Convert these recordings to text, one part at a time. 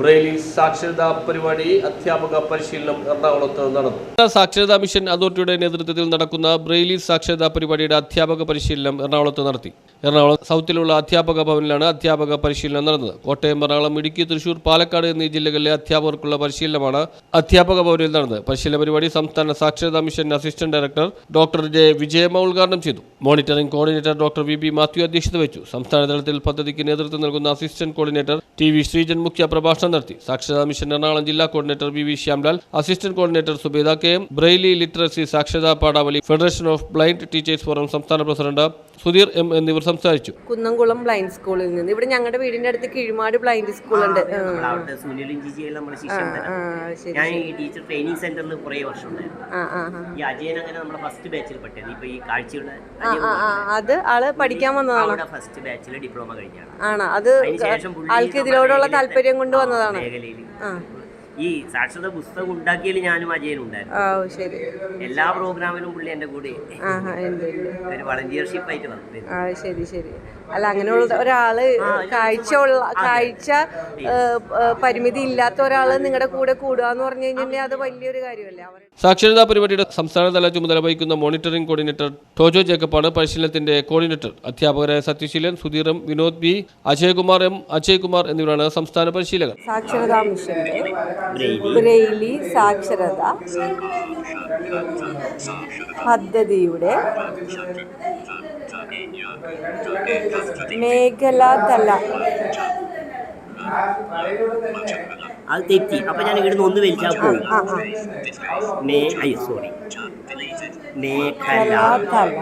Braille സാക്ഷരതാ പരിപാടി അധ്യാപക പരിശീലനം എറണാകുളത്ത് നടന്നു. സാക്ഷരതാ മിഷൻ അതോറിറ്റിയുടെ നേതൃത്വത്തിൽ നടക്കുന്ന ബ്രെയിലി സാക്ഷരതാ പരിപാടിയുടെ അധ്യാപക പരിശീലനം എറണാകുളത്ത് നടത്തി. എറണാകുളം സൗത്തിലുള്ള അധ്യാപക ഭവനിലാണ് അധ്യാപക പരിശീലനം നടന്നത്. കോട്ടയം എറണാകുളം ഇടുക്കി തൃശൂർ പാലക്കാട് എന്നീ ജില്ലകളിലെ അധ്യാപകർക്കുള്ള പരിശീലനമാണ് അധ്യാപക ഭവനിൽ നടന്നത്. പരിശീലന പരിപാടി സംസ്ഥാന സാക്ഷരതാ mission assistant director doctor J Vijayamma ഉദ്ഘാടനം ചെയ്തു. Monitoring coordinator doctor V B Mathew അധ്യക്ഷത വഹിച്ചു. സംസ്ഥാന തലത്തിൽ പദ്ധതിക്ക് നേതൃത്വം നൽകുന്ന assistant coordinator T V Sreejan മുഖ്യ പ്രഭാഷണം നടത്തി. സാക്ഷരതാ മിഷൻ എറണാകുളം ജില്ലാ coordinator V V Shyamlal assistant coordinator Subeda K M braille literacy സാക്ഷരതാ പാഠാവലി federation of blind teachers forum സംസ്ഥാന പ്രസിഡന്റ് സുധീർ എം എന്നിവർ സംസാരിച്ചു. കുന്നംകുളം ബ്ലൈൻഡ് സ്കൂളിൽ നിന്ന്. ഇവിടെ ഞങ്ങളുടെ വീടിന്റെ അടുത്ത് കിഴിമാട് ബ്ലൈൻഡ് സ്കൂൾ ഉണ്ട് നമ്മൾ അവിടുത്തെ സുനിലും ഞാൻ ഈ ടീച്ചർ ട്രെയിനിങ് സെന്ററിൽ കുറേ വർഷം ഉണ്ടായിരുന്നു. ആ ആ ആ. ഈ അജയൻ അങ്ങനെ ഫസ്റ്റ് ബാച്ചിൽ പെട്ടത് ഇപ്പൊ ഈ കാഴ്ചയുടെ ആ ആ ആ അത് ആൾ പഠിക്കാൻ വന്നതാണ്? അവിടെ ഫസ്റ്റ് ബാച്ചിൽ ഡിപ്ലോമ കഴിഞ്ഞാണ്. ആണോ? അത് അതിനുശേഷം പുള്ളി ആൾക്ക് ഇതിലോടുള്ള ഇതിനോടുള്ള താല്പര്യം കൊണ്ട് വന്നതാണ്? മേഖലയിൽ ആ. ഈ സാക്ഷരത പുസ്തകം ഉണ്ടാക്കിയതിൽ ഞാനും അജയനും ഉണ്ടായിരുന്നു. ഓ, ശരി. എല്ലാ പ്രോഗ്രാമിലും പുള്ളി എന്റെ കൂടെ. ഒരു വളണ്ടിയർഷിപ്പ് ആയിട്ട് വന്നു ആ ശരി ശരി. അല്ല അങ്ങനെയുള്ള ഒരാൾ കാഴ്ച ഉള്ള കാഴ്ച പരിമിതി ഇല്ലാത്ത ഒരാൾ നിങ്ങളുടെ കൂടെ കൂടുക എന്ന് പറഞ്ഞു കഴിഞ്ഞാൽ അത് വലിയൊരു കാര്യമല്ലേ? അവർ സാക്ഷരതാ പരിപാടിയുടെ സംസ്ഥാനതല ചുമതല വഹിക്കുന്ന മോണിറ്ററിംഗ് കോർഡിനേറ്റർ ടോജോ ജേക്കബാണ് പരിശീലനത്തിന്റെ കോർഡിനേറ്റർ. അധ്യാപകരായ Sathyaseelan Sudheer M Vinod B Ajayakumar M Ajayakumar എന്നിവരാണ് സംസ്ഥാന പരിശീലകർ. സാക്ഷരതാ മിഷന്റെ ബ്രെയിലി സാക്ഷരത പദ്ധതിയുടെ മേഖലാതല. അത് തെറ്റി. അപ്പൊ ഞാൻ ഇവിടുന്ന് ഒന്ന് വലിച്ചാൽ പോകും മേ അയ്യോ സോറി മേഖല കലാതല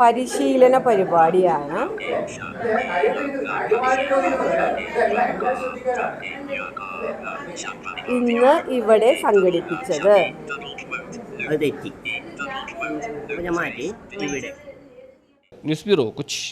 പരിശീലന പരിപാടിയാണ്. ഇന്ന് ഇവിടെ സംഘടിപ്പിച്ചത്. News bureau Kochi.